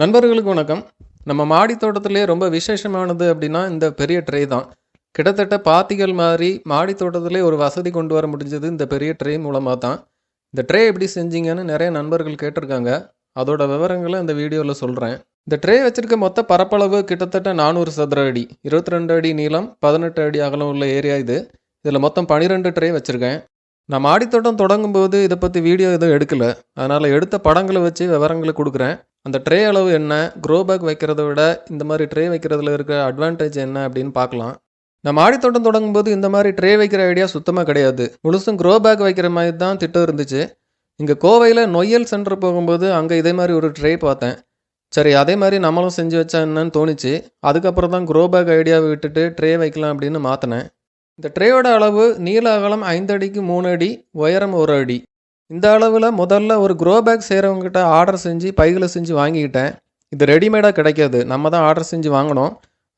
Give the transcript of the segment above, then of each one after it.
நண்பர்களுக்கு வணக்கம். நம்ம மாடி தோட்டத்திலே ரொம்ப விசேஷமானது அப்படின்னா இந்த பெரிய ட்ரே தான். கிட்டத்தட்ட பாத்திகள் மாதிரி மாடி தோட்டத்திலே ஒரு வசதி கொண்டு வர முடிஞ்சது இந்த பெரிய ட்ரே மூலமாக தான். இந்த ட்ரே எப்படி செஞ்சீங்கன்னு நிறைய நண்பர்கள் கேட்டிருக்காங்க. அதோட விவரங்களை இந்த வீடியோவில் சொல்கிறேன் இந்த ட்ரே வச்சிருக்க மொத்த பரப்பளவு கிட்டத்தட்ட நானூறு சதுர அடி இருபத்தி ரெண்டு அடி நீளம் பதினெட்டு அடி அகலம் உள்ள ஏரியா இது. இதில் மொத்தம் பனிரெண்டு ட்ரே வச்சுருக்கேன். நான் மாடித்தோட்டம் தொடங்கும்போது இதை பற்றி வீடியோ எதுவும் எடுக்கல. அதனால் எடுத்த படங்களை வச்சு விவரங்களை கொடுக்குறேன். அந்த ட்ரே அளவு என்ன? க்ரோ பேக் வைக்கிறத விட இந்த மாதிரி ட்ரே வைக்கிறதுல இருக்க அட்வான்டேஜ் என்ன அப்படின்னு பார்க்கலாம். நான் மாடித்தோட்டம் தொடங்கும் போது இந்த மாதிரி ட்ரே வைக்கிற ஐடியா சுத்தமாக கிடையாது. முழுசும் க்ரோ பேக் வைக்கிற மாதிரி தான் திட்டம் இருந்துச்சு. இங்கே கோவையில் நொய்யல் சென்டர் போகும்போது அங்கே இதே மாதிரி ஒரு ட்ரே பார்த்தேன். சரி அதே மாதிரி நம்மளும் செஞ்சு வச்சா என்னன்னு தோணுச்சு. அதுக்கப்புறம் தான் க்ரோ பேக் ஐடியாவை விட்டுட்டு ட்ரே வைக்கலாம் அப்படின்னு மாற்றினேன் இந்த ட்ரேயோட அளவு நீள அகலம் ஐந்து அடிக்கு மூணு அடி உயரம் ஒரு அடி. இந்த அளவில் முதல்ல ஒரு க்ரோ பேக் செய்கிறவங்ககிட்ட ஆர்டர் செஞ்சு பைகளை செஞ்சு வாங்கிக்கிட்டேன். இது ரெடிமேடாக கிடைக்காது. நம்ம தான் ஆர்டர் செஞ்சு வாங்கினோம்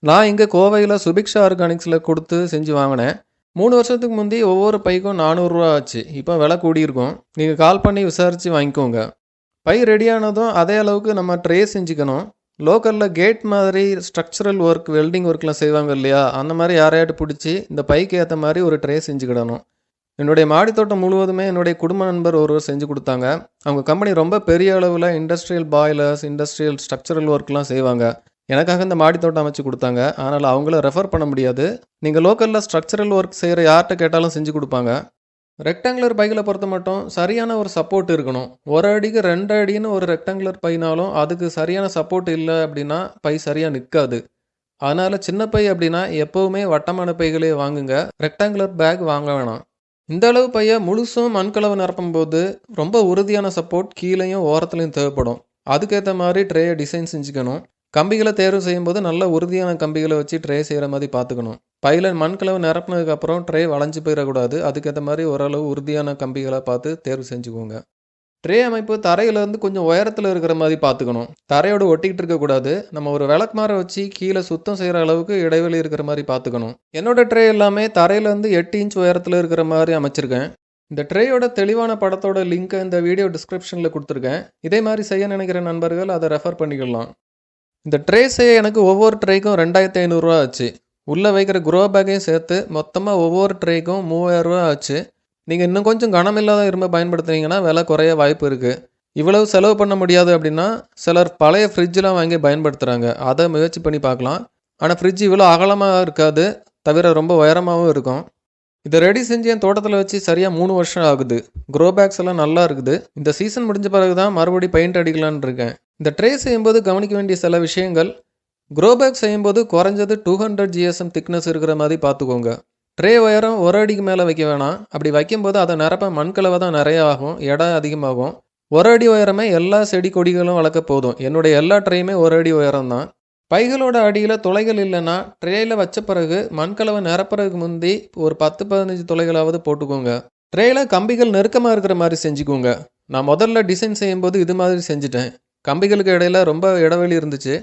நான் இங்கே கோவையில் சுபிக்ஷா ஆர்கானிக்ஸில் கொடுத்து செஞ்சு வாங்கினேன். மூணு வருஷத்துக்கு முந்தி ஒவ்வொரு பைக்கும் நானூறுரூவா ஆச்சு. இப்போ விலை கூடியிருக்கும். நீங்கள் கால் பண்ணி விசாரித்து வாங்கிக்கோங்க. பை ரெடியானதும் அதே அளவுக்கு நம்ம ட்ரே செஞ்சுக்கணும். லோக்கலில் கேட் மாதிரி ஸ்ட்ரக்சரல் ஒர்க் வெல்டிங் ஒர்க்லாம் செய்வாங்க இல்லையா? அந்த மாதிரி யாரையாட்டு பிடிச்சி இந்த பைக்கு ஏற்ற மாதிரி ஒரு ட்ரே செஞ்சுக்கிடணும். என்னுடைய மாடித்தோட்டம் முழுவதுமே என்னுடைய குடும்ப நண்பர் ஒருவர் செஞ்சு கொடுத்தாங்க. அவங்க கம்பெனி ரொம்ப பெரிய அளவில் இண்டஸ்ட்ரியல் பாய்லர்ஸ் இண்டஸ்ட்ரியல் ஸ்ட்ரக்சரல் ஒர்க்லாம் செய்வாங்க. எனக்காக இந்த மாடித்தோட்டம் அமைச்சு கொடுத்தாங்க. ஆனால் அவங்கள ரெஃபர் பண்ண முடியாது. நீங்கள் லோக்கலில் ஸ்ட்ரக்சரல் ஒர்க் செய்கிற யார்கிட்ட கேட்டாலும் செஞ்சு கொடுப்பாங்க. ரெக்டாங்குலர் பைகளை பொறுத்த மட்டும் சரியான ஒரு சப்போர்ட் இருக்கணும். ஒரு அடிக்கு ரெண்டு அடின்னு ஒரு ரெக்டாங்குலர் பைனாலும் அதுக்கு சரியான சப்போர்ட் இல்லை அப்படின்னா பை சரியாக நிற்காது அதனால் சின்ன பை அப்படின்னா எப்போவுமே வட்டமான பைகளே வாங்குங்க. ரெக்டாங்குலர் பேக் வாங்க வேணாம். இந்த அளவு பைய முழுசும் மண்கலவை நிரப்பும் போது ரொம்ப உறுதியான சப்போர்ட் கீழேயும் ஓரத்துலையும் தேவைப்படும். அதுக்கேற்ற மாதிரி ட்ரேயை டிசைன் செஞ்சுக்கணும். கம்பிகளை தேர்வு செய்யும்போது நல்ல உறுதியான கம்பிகளை வச்சு ட்ரே செய்கிற மாதிரி பார்த்துக்கணும் பையில் மண்கலவை நிரப்புனதுக்கப்புறம் ட்ரே வளைஞ்சு போயிடக்கூடாது. அதுக்கேற்ற மாதிரி ஓரளவு உறுதியான கம்பிகளை பார்த்து தேர்வு செஞ்சுக்கோங்க. ட்ரே அமைப்பு தரையிலேருந்து கொஞ்சம் உயரத்தில் இருக்கிற மாதிரி பார்த்துக்கணும். தரையோடு ஒட்டிக்கிட்டு இருக்கக்கூடாது நம்ம ஒரு விளக்குமாரை வச்சு கீழே சுத்தம் செய்கிற அளவுக்கு இடைவெளி இருக்கிற மாதிரி பார்த்துக்கணும். என்னோட ட்ரே எல்லாமே தரையிலேருந்து எட்டு இன்ச் உயரத்தில் இருக்கிற மாதிரி அமைச்சிருக்கேன். இந்த ட்ரேயோட தெளிவான படத்தோட லிங்க்கை இந்த வீடியோ டிஸ்கிரிப்ஷனில் கொடுத்துருக்கேன். இதே மாதிரி செய்ய நினைக்கிற நண்பர்கள் அதை ரெஃபர் பண்ணிக்கலாம். இந்த ட்ரே செய்ய எனக்கு ஒவ்வொரு ட்ரேக்கும் ரெண்டாயிரத்தி ஐநூறுரூவா ஆச்சு. உள்ளே வைக்கிற குரோ பேக்கையும் சேர்த்து மொத்தமாக ஒவ்வொரு ட்ரேக்கும் மூவாயிரரூவா ஆச்சு. நீங்கள் இன்னும் கொஞ்சம் கனமில்லாத இரும்பை பயன்படுத்துனீங்கன்னா விலை குறைய வாய்ப்பு இருக்குது இவ்வளவு செலவு பண்ண முடியாது அப்படின்னா சிலர் பழைய ஃப்ரிட்ஜெலாம் வாங்கி பயன்படுத்துகிறாங்க அதை முயற்சி பண்ணி பார்க்கலாம். ஆனால் ஃப்ரிட்ஜ் இவ்வளோ அகலமாக இருக்காது. தவிர ரொம்ப உயரமாகவும் இருக்கும். இதை ரெடி செஞ்சு என் தோட்டத்தில் வச்சு சரியாக மூணு வருஷம் ஆகுது. க்ரோ பேக்ஸ் எல்லாம் நல்லா இருக்குது. இந்த சீசன் முடிஞ்ச பிறகு தான் மறுபடி பெயிண்ட் அடிக்கலான் இருக்கேன். இந்த ட்ரே செய்யும்போது கவனிக்க வேண்டிய சில விஷயங்கள் க்ரோ பேக் செய்யும்போது குறைஞ்சது டூ ஹண்ட்ரட் ஜிஎஸ்எம் திக்னஸ் இருக்கிற மாதிரி பார்த்துக்கோங்க. ட்ரே உயரம் ஒரு அடிக்கு மேலே வைக்க வேணாம். அப்படி வைக்கும்போது அதை நிரப்ப மண்கலவை தான் நிறைய ஆகும். இடம் அதிகமாகும். ஒரு அடி உயரமே எல்லா செடி கொடிகளும் வளர்க்க போதும். என்னுடைய எல்லா ட்ரேயுமே ஒரு அடி உயரம் தான். பைகளோட அடியில் துளைகள் இல்லைன்னா ட்ரேயில் வச்ச பிறகு மண்கலவை நிரப்புறதுக்கு முந்தி ஒரு பத்து பதினஞ்சு துளைகளாவது போட்டுக்கோங்க. ட்ரேயில் கம்பிகள் நெருக்கமாக இருக்கிற மாதிரி செஞ்சுக்கோங்க. நான் முதல்ல டிசைன் செய்யும்போது இது மாதிரி செஞ்சுட்டேன். கம்பிகளுக்கு இடையில ரொம்ப இடைவெளி இருந்துச்சு.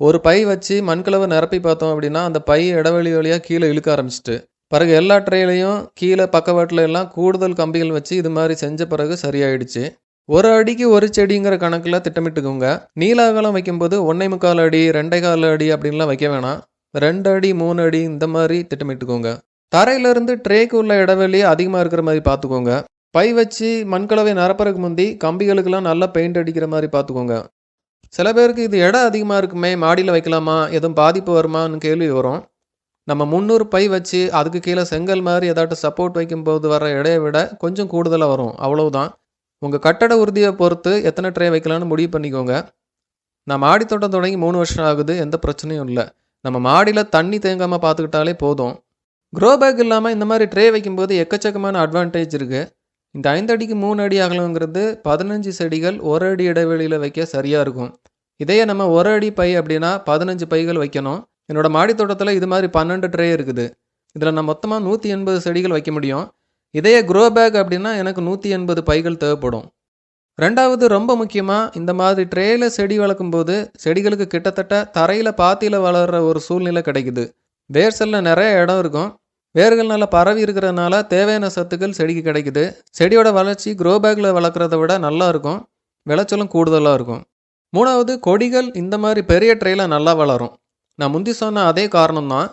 ஒரு பை வச்சு மண்கலவை நிரப்பி பார்த்தோம் அப்படின்னா அந்த பை இடைவெளி வழியாக கீழே இழுக்க ஆரம்பிச்சிட்டு பிறகு எல்லா ட்ரேலையும் கீழே பக்கவாட்டில் எல்லாம் கூடுதல் கம்பிகள் வச்சு இது மாதிரி செஞ்ச பிறகு சரியாயிடுச்சு. ஒரு அடிக்கு ஒரு செடிங்கிற கணக்கில் திட்டமிட்டுக்கோங்க. நீலாகலம் வைக்கும்போது ஒன்றை முக்கால் அடி ரெண்டே கால் அடி அப்படின்லாம் வைக்க வேணாம். ரெண்டு அடி மூணு அடி இந்த மாதிரி திட்டமிட்டுக்கோங்க. தரையிலேருந்து ட்ரேக்கு உள்ள இடைவெளி அதிகமாக இருக்கிற மாதிரி பார்த்துக்கோங்க. பை வச்சு மண்கலவை நிரப்புறதுக்கு முந்தி கம்பிகளுக்கெல்லாம் நல்லா பெயிண்ட் அடிக்கிற மாதிரி பார்த்துக்கோங்க. சில பேருக்கு இது இடம் அதிகமாக இருக்குமே மாடியில் வைக்கலாமா எதுவும் பாதிப்பு வருமான்னு கேள்வி வரும். நம்ம முந்நூறு பை வச்சு அதுக்கு கீழே செங்கல் மாதிரி ஏதாட்டும் சப்போர்ட் வைக்கும்போது வர இடையை விட கொஞ்சம் கூடுதலாக வரும். அவ்வளவுதான். உங்கள் கட்டட உறுதியை பொறுத்து எத்தனை ட்ரே வைக்கலாம்னு முடிவு பண்ணிக்கோங்க. நான் மாடித்தோட்டம் தொடங்கி மூணு வருஷம் ஆகுது எந்த பிரச்சனையும் இல்லை. நம்ம மாடியில் தண்ணி தேங்காமல் பார்த்துக்கிட்டாலே போதும். க்ரோ பேக் இல்லாமல் இந்த மாதிரி ட்ரே வைக்கும்போது எக்கச்சக்கமான அட்வான்டேஜ் இருக்குது இந்த ஐந்து அடிக்கு மூணு அடி அகலங்கிறது பதினஞ்சு செடிகள் ஒரு அடி இடைவெளியில் வைக்க சரியாக இருக்கும். இதையே நம்ம ஒரு அடி பை அப்படின்னா பதினஞ்சு பைகள் வைக்கணும். என்னோட மாடி தோட்டத்தில் இது மாதிரி பன்னெண்டு ட்ரே இருக்குது. இதில் நான் மொத்தமாக நூற்றி எண்பது செடிகள் வைக்க முடியும். இதையே க்ரோ பேக் அப்படின்னா எனக்கு நூற்றி எண்பது பைகள் தேவைப்படும். ரெண்டாவது ரொம்ப முக்கியமாக இந்த மாதிரி ட்ரேயில் செடி வளர்க்கும் போது செடிகளுக்கு கிட்டத்தட்ட தரையில் பாத்தியில் வளர்கிற ஒரு சூழ்நிலை கிடைக்குது. வேர் செல்ல நிறைய இடம் இருக்கும். வேர்கள் நல்லா பரவி இருக்கிறதுனால தேவையான சத்துக்கள் செடிக்கு கிடைக்குது. செடியோட வளர்ச்சி க்ரோ பேக்கில் வளர்க்குறத விட நல்லா இருக்கும். விளைச்சலும் கூடுதலாக இருக்கும். மூணாவது கொடிகள் இந்த மாதிரி பெரிய ட்ரேயில் நல்லா வளரும். நான் முந்தி சொன்ன அதே காரணம் தான்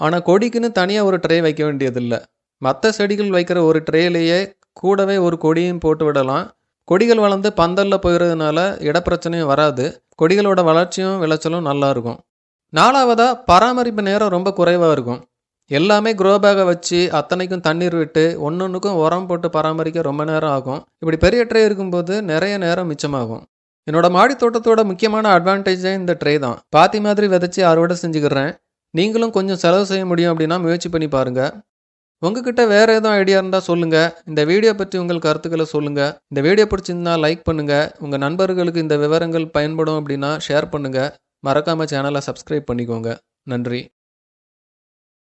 ஆனால் கொடிக்குன்னு தனியாக ஒரு ட்ரே வைக்க வேண்டியதில்லை. மற்ற செடிகள் வைக்கிற ஒரு ட்ரேலேயே கூடவே ஒரு கொடியும் போட்டு விடலாம். கொடிகள் வளர்ந்து பந்தலில் போயிடுறதுனால இடப்பிரச்சனையும் வராது. கொடிகளோட வளர்ச்சியும் விளைச்சலும் நல்லா இருக்கும். நாலாவதாக பராமரிப்பு நேரம் ரொம்ப குறைவாக இருக்கும். எல்லாமே க்ரோ பேக்கை வச்சு அத்தனைக்கும் தண்ணீர் விட்டு ஒன்னொன்றுக்கும் உரம் போட்டு பராமரிக்க ரொம்ப நேரம் ஆகும். இப்படி பெரிய ட்ரே இருக்கும்போது நிறைய நேரம் மிச்சமாகும். என்னோட மாடி தோட்டத்தோட முக்கியமான அட்வான்டேஜே இந்த ட்ரே தான். பாத்தி மாதிரி விதைச்சி அறுவடை செஞ்சுக்கிறேன். நீங்களும் கொஞ்சம் செலவு செய்ய முடியும் அப்படின்னா முயற்சி பண்ணி பாருங்கள் உங்ககிட்ட வேறு எதுவும் ஐடியா இருந்தால் சொல்லுங்கள் இந்த வீடியோ பற்றி உங்கள் கருத்துக்களை சொல்லுங்கள் இந்த வீடியோ பிடிச்சிருந்தா லைக் பண்ணுங்கள் உங்கள் நண்பர்களுக்கு இந்த விவரங்கள் பயன்படும் அப்படின்னா ஷேர் பண்ணுங்கள் மறக்காமல் சேனலை சப்ஸ்கிரைப் பண்ணிக்கோங்க. நன்றி.